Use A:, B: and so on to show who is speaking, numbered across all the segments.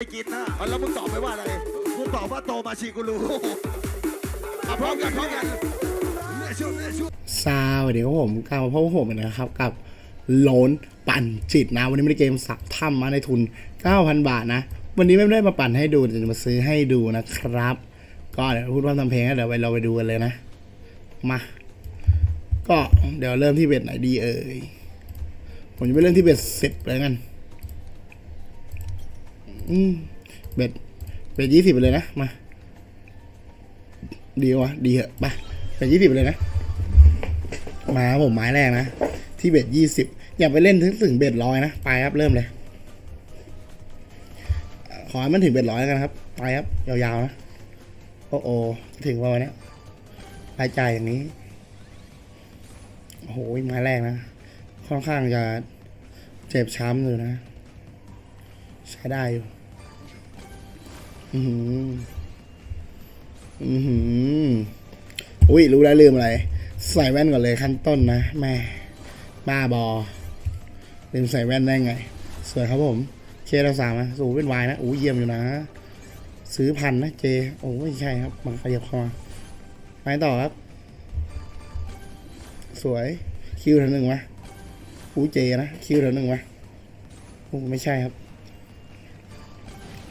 A: ไม่กินนะเอาแล้วมึงตอบไปว่าอะไร กูตอบว่าโตมาชีกูรู้เอาพร้อมกันพร้อมกันเนี่ยช่วงเนี่ยช่วง
B: สวัสดีครับผมกลับมาพบกับผมนะครับ กับโลนปั่นจิตนะ วันนี้ไม่ได้เกมสักถ้ำมาในทุน 9,000 บาทนะ วันนี้ไม่ได้มาปั่นให้ดูแต่จะมาซื้อให้ดูนะครับ ก็เดี๋ยวพูดว่าทำเพลงแล้วเดี๋ยวไปเราไปดูกันเลยนะ มา ก็เดี๋ยวเริ่มที่เบ็ดไหนดีเอ่ย ผมจะไปเริ่มที่เบ็ดสิบเลยกัน อืมเบ็ดเบ็ดยี่สิบไปเลยนะ มา ดีวะดีเหอะไปเบ็ดยี่สิบไปเลยนะ มาผมไม้แรกนะ ที่เบ็ดยี่สิบอย่าไปเล่นถึงถึงเบ็ดร้อยนะ ไปครับ เริ่มเลย ขอให้มันถึงเบ็ดร้อยกันครับ ไปครับ ยาวๆนะ โอ้โอจะถึงวันนี้รายจ่ายอย่างนี้ โอ้โหไม้แรกนะ ค่อนข้างจะเจ็บช้ำอยู่นะ ใช้ได้อยู่ อือหืออือหืออุ้ยรู้แล้วลืมอะไร ใส่แว่นก่อนเลยขั้นต้นนะแม่บ้าบอลืมใส่แว่นได้ไง สวยครับผม เคเราสามนะสูเป็นวายนะอู้เยี่ยมอยู่นะ ซื้อพันนะเจ โอ้ไม่ใช่ครับ มันขยับเข้ามาไปต่อครับ สวย คิวเท่าหนึ่งวะอู้เจนะ คิวเท่าหนึ่งวะโอ้ไม่ใช่ครับ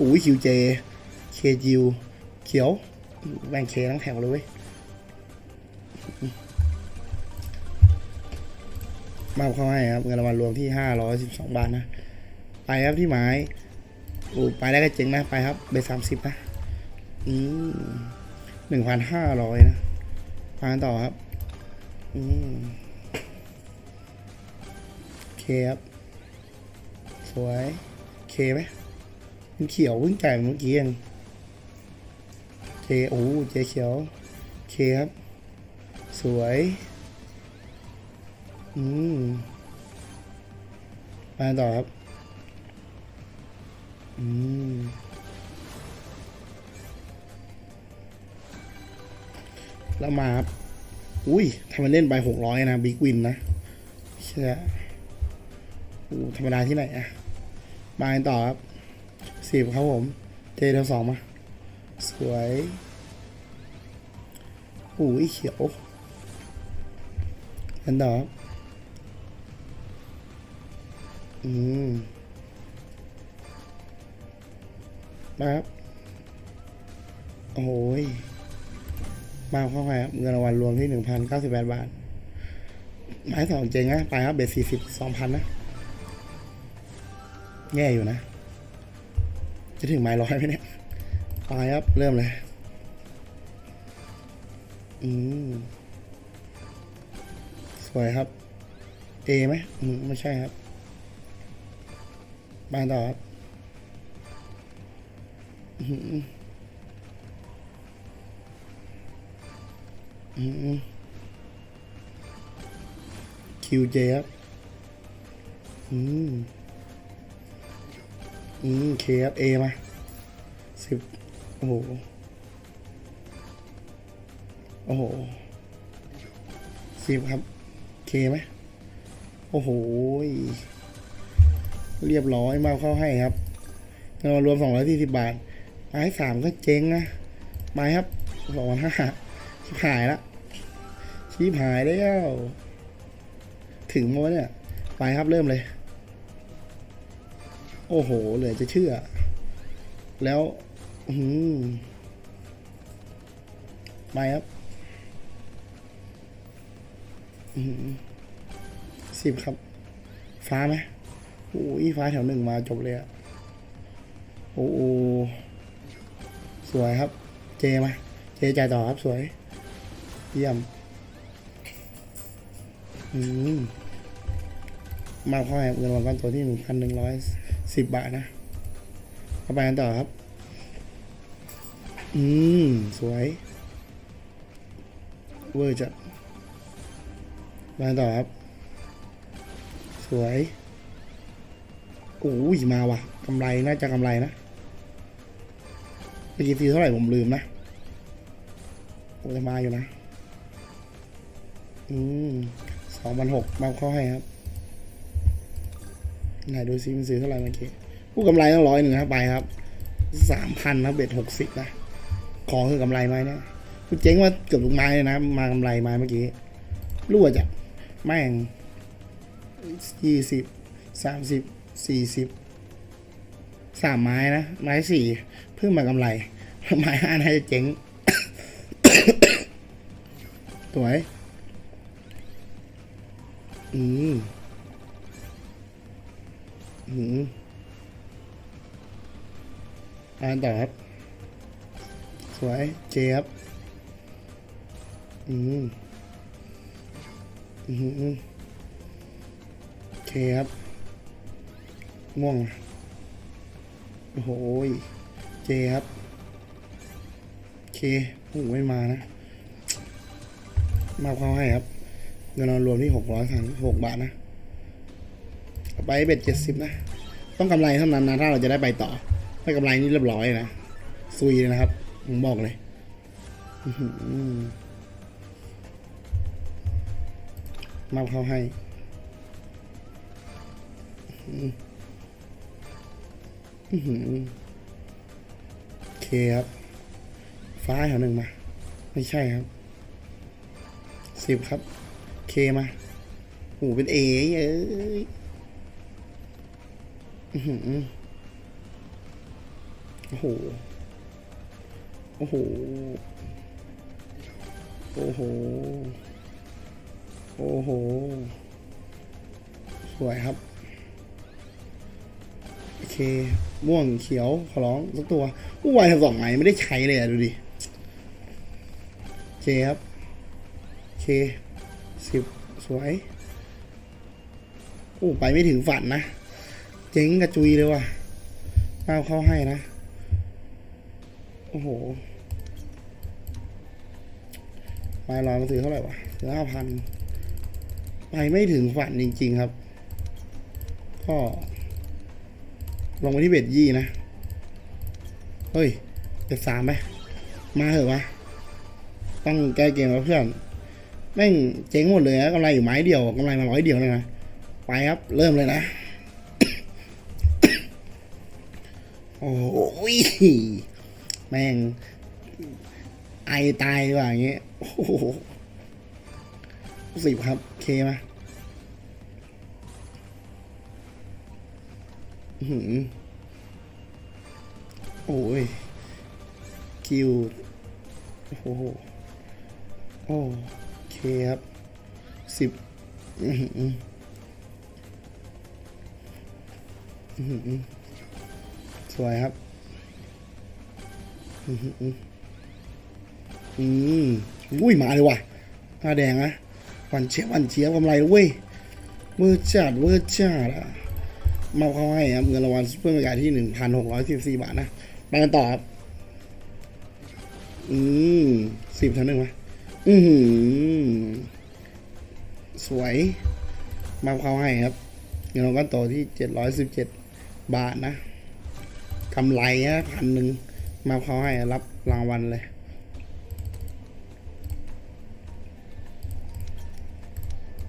B: อู้คิวเจ เคจิวเขียวแบ่งเคทั้งแถวเลยเว้ยมาเข้าให้ครับเงินรางวัลรวมที่ห้าร้อยสิบสองบาทนะ ไปครับที่หมายโอ้ไปได้ก็เจ๋งนะไปครับเบสสามสิบนะอืมหนึ่งพันห้าร้อยนะพานต่อครับ อืมเคครับ สวย เคไหมมันเขียวเพิ่งจ่ายเมื่อกี้เอง โอ้เจเขียวเคครับ สวย อืมมาต่อครับ อืมแล้วมาครับ อุ้ยทำมันเล่นไปหกร้อยนะบิ๊กวินนะเชื่ออู้ธรรมดาที่ไหนอะมาต่อครับสิบครับผมเจเทสองมา สวยอุ้ยเขียวกันต่อครับอืมมาครับโอ้ย มาเข้าไปครับเงินรางวัลรวมที่หนึ่งพันเก้าสิบแปดบาทไม้สองเจ๋งนะไปครับ เบ็ดสี่สิบสองพันนะ แย่อยู่นะ จะถึงไม้ร้อยไหมเนี่ย ไปครับ เริ่มเลย อืม สวยครับ เอไหมอืม ไม่ใช่ครับมาต่อครับอื้อหืออืมคิวเจครับอืมอืมเคครับเอมาสิบ โอ้โห โอ้โหสิบครับ เคไหมโอ้โห เรียบร้อยมาเข้าให้ครับเงินรวมสองร้อยสี่สิบบาทไม้สามก็เจ๊งนะไม้ครับสองพันห้าชิบหายละชิบหายแล้ว ถึงมั้ยเนี่ย ไปครับเริ่มเลย โอ้โห เหลือจะเชื่อ แล้ว ไปครับอืมสิบครับ ฟ้าไหมโอ้ยฟ้าแถวหนึ่งมาจบเลยอะโอ้โหสวยครับ เจมาเจจ่ายต่อครับสวย เยี่ยม อืมมาเข้าแอบเงินรางวัลก้อนตัวที่หนึ่งพันหนึ่งร้อยสิบบาทนะเอาไปกันต่อครับ อืม สวย เวอร์จัดมาต่อครับ สวยโอ้ยมาว่ะกำไรน่าจะกำไรนะเมื่อกี้ตีเท่าไหร่ผมลืมนะโอ้จะมาอยู่นะ อืมสองพันหกมาเข้าให้ครับ ไหนดูซิมันซื้อเท่าไหร่เมื่อกี้ผู้กำไรต้องร้อยหนึ่งครับไปครับสามพันนะเบ็ดหกสิบนะ ขอคือกำไรไหมเนี่ยคุณเจ๊งว่าเกือบทุกไม้เลยนะ มากำไรไม้เมื่อกี้รั่วจากแม่งยี่สิบสามสิบสี่สิบสามไม้นะ ไม้สี่เพิ่งมากำไร ไม้ห้าน่าจะเจ๊งสวย อืมอืมอ่านต่อครับ สวยเจครับอืมอืมอืมเคครับม่วงโอ้โหยเจครับเคโอ้โหไม่มานะ มาเข้าให้ครับเงินรวมที่หกร้อยสามหกบาทนะไปเบ็ดเจ็ดสิบนะ ต้องกำไรเท่านั้นนะ ถ้าเราจะได้ไปต่อ ไม่กำไรนี่เรียบร้อยนะซุยเลยนะครับ ผมบอกเลยอื้อหือมาเข้าให้โอเคครับ ฟ้าแถวหนึ่งมา ไม่ใช่ครับ สิบครับ เคมาโอ้เป็นเอเอ้ยโอ้โห โอ้โห โอ้โห โอ้โห สวยครับ โอเค ม่วงเขียว ขอร้องสักตัวอู้วายทดสองไหนไม่ได้ใช้เลยอะดูดิ โอเคครับ โอเคสิบสวยโอ้ไปไม่ถึงฝันนะ เจ๊งกระจุยเลยว่ะเอาเข้าให้นะ โอ้โห ไปรอมาซื้อเท่าไหร่วะซื้อห้าพันไปไม่ถึงฝันจริง ๆครับ ก็ลงไปที่เบ็ดยี่นะ เฮ้ยเบ็ดสามไหมมาเหอะวะต้องแก้เกมแล้วเพื่อนแม่งเจ๊งหมดเลยนะกำไรอยู่ไม้เดียวกำไรมาร้อยเดียวเลยนะไปครับ เริ่มเลยนะ โอ้ยแม่งไอตายดีกว่าอย่างเงี้ย โอ้โหสิบครับ เคมาอื้อหือโอ้ย คิว โอ้โห โอเคครับ สิบอือหืออื้อหือสวยครับ อือหื อืมอุ้ยมาเลยว่ะหน้าแดงนะหวันเชียบหวันเชียบกำไรเว้ยเวอร์จัดเวอร์จัดอะมาเข้าให้ครับเงินรางวัลซุปเปอร์มาร์เก็ตที่หนึ่งพันหกร้อยสิบสี่บาทนะไปกันต่อครับอืมสิบเท่านึงไหมอือหือสวยมาเข้าให้ครับเงินรางวัลต่อที่เจ็ดร้อยสิบเจ็ดบาทนะกำไรนะพันหนึ่งมาเข้าให้รับรางวัลเลย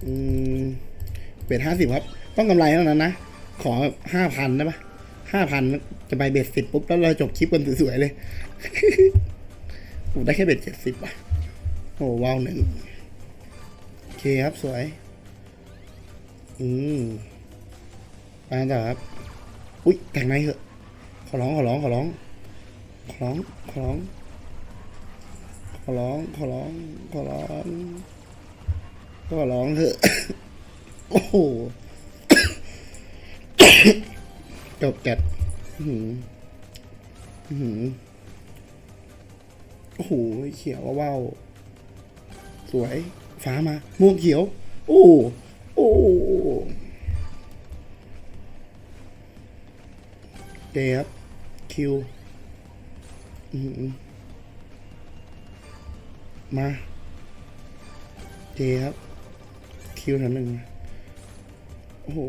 B: อืมเบ็ดห้าสิบครับ ต้องกำไรเท่านั้นนะ ขอห้าพันได้ปะห้าพันจะไปเบ็ดสิบปุ๊บ แล้วเราจบคลิปกันสวยๆเลยผมได้แค่เบ็ดเจ็ดสิบอะ โอ้ว้าวหนึ่งโอเคครับสวย อืมไปต่อครับ อุ้ยแต่งในเหอะ ขอร้องขอร้องขอร้อง ขอร้องขอร้องขอร้องขอร้องขอร้อง ขอร้องเถอะ โอ้โห จบแกดหือหือโอ้โห เขียวว้าวสวย ฟ้ามา ม่วงเขียว โอ้โอ้เดครับ คิวอือหือมาเดครับ คิวแถวหนึ่งโอ้โห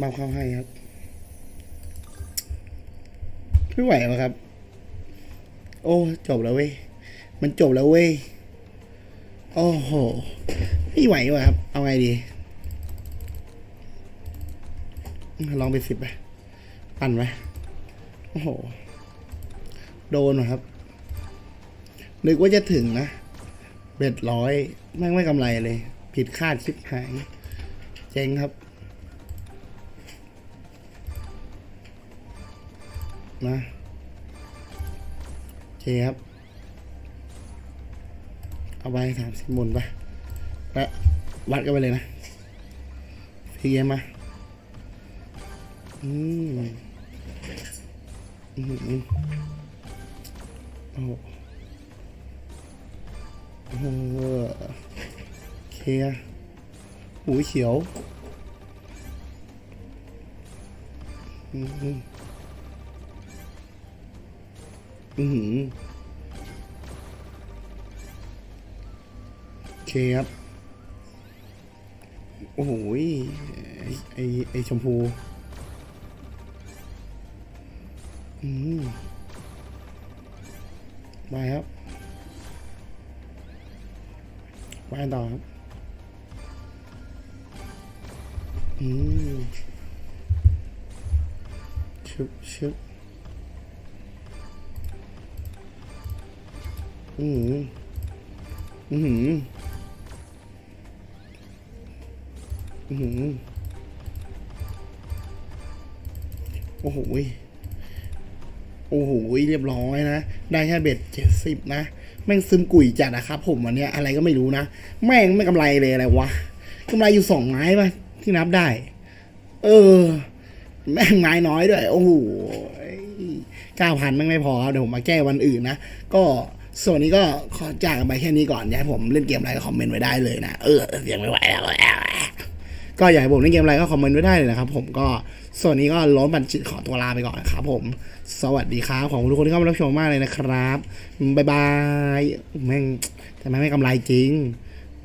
B: มาเข้าให้ครับ ไม่ไหวแล้วครับ โอ้ จบแล้วเว้ย มันจบแล้วเว้ย โอ้โห ไม่ไหวว่ะครับ เอาไงดี ลองไปสิบไปปั่นไหมอ้โห โดนว่ะครับ นึกว่าจะถึงนะเบ็ดร้อยแม่ไม่กำไรเลย ผิดคาดชิบหาย เจ๊งครับ นะโอเคครับ เอาไปสามสิบหมุนไปและวัดกันไปเลยนะพีเกมมาอืมอืมโอ้โห เออเคลียหูเขียวอืมอืมอือหือโอเคครับโอ้โหยไอไอไอชมพู อืมไปครับไปต่อครับ อืมชึบชึบอืมอืมอืมโอ้โหโอ้โห เรียบร้อยนะ ได้แค่เบ็ดเจ็ดสิบนะ แม่งซึมกุ๋ยจัดนะครับผมวันนี้อะไรก็ไม่รู้นะ แม่งไม่กำไรเลยอะไรวะกำไรอยู่สองไม้ป่ะ ที่นับได้ เออ แม่งไม้น้อยด้วย โอ้โหเก้าพันแม่งไม่พอครับเดี๋ยวผมมาแก้วันอื่นนะ ก็ส่วนนี้ก็ขอจากไปแค่นี้ก่อนอยาให้ผมเล่นเกมอะไรก็คอมเมนต์ไว้ได้เลยนะ เออเสียงไม่ไหวแล้วก็อยากให้ผมเล่นเกมอะไรก็คอมเมนต์ไว้ได้เลยนะครับ ผมก็ส่วนนี้ก็ล้นบัญชีขอตัวลาไปก่อนนะครับผม สวัสดีครับ ของทุกคนที่เข้ามารับชมมากเลยนะครับบ๊ายบายแม่งแต่แม่งไม่กำไรจริง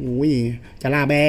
B: อุ้ยจะล่าแบ้